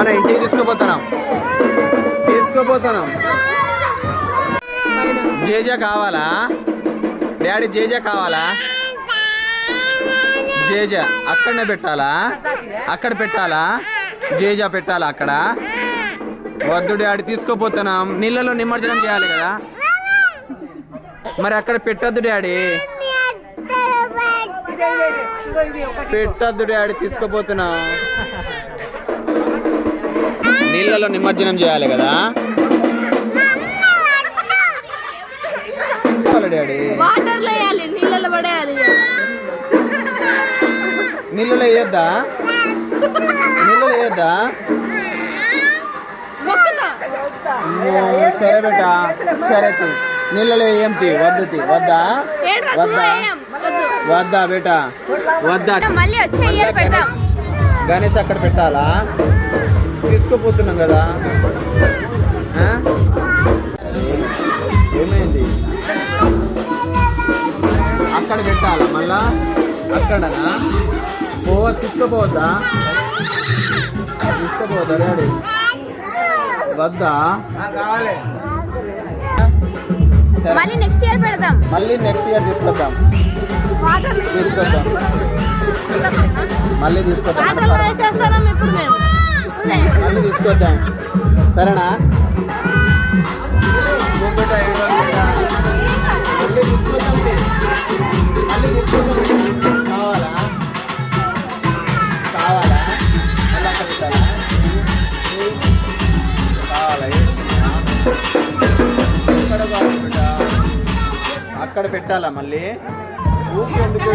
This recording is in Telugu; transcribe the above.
మన ఇంటికి తీసుకుపోతున్నాం తీసుకుపోతున్నాం జేజా కావాలా? డాడీ జేజా కావాలా? జేజా అక్కడనే పెట్టాలా? అక్కడ పెట్టాలా? జేజా పెట్టాలా అక్కడ? వద్దు డాడీ తీసుకోపోతున్నాం నీళ్ళలో నిమజ్జనం చేయాలి కదా? మరి అక్కడ పెట్టద్దు డాడీ. పెట్టద్దు డాడీ తీసుకుపోతున్నాం. నీళ్ళలో నిమజ్జనం చేయాలి కదా? నీళ్ళలో వేయొద్దా? నీళ్ళలో వేయొద్దా? సరే బేట సరే. నీళ్ళలో ఏం తీ వద్దు వద్దా? వద్దా వద్దు. బేట? వద్దా? గణేష్ అక్కడ పెట్టాలా? తీసుకుపోతున్నాం కదా? ఏమైంది? అక్కడ పెట్టాలా మళ్ళా? అక్కడనా? పోవ తీసుకుపోవద్దా? తీసుకుపోవద్దా డాడీ? వద్దా. మళ్ళీ నెక్స్ట్ ఇయర్ పెడదాం. మళ్ళీ నెక్స్ట్ ఇయర్ తీసుకొద్దాం. తీసుకొద్దాం. మళ్ళీ తీసుకొద్దాం. మళ్ళీ తీసుకొద్దాం సరేనా కావాలా కావాలా మళ్ళీ అక్కడ పెట్టాలా అక్కడ పెట్టాలా మళ్ళీ ఊరికి ఎందుకు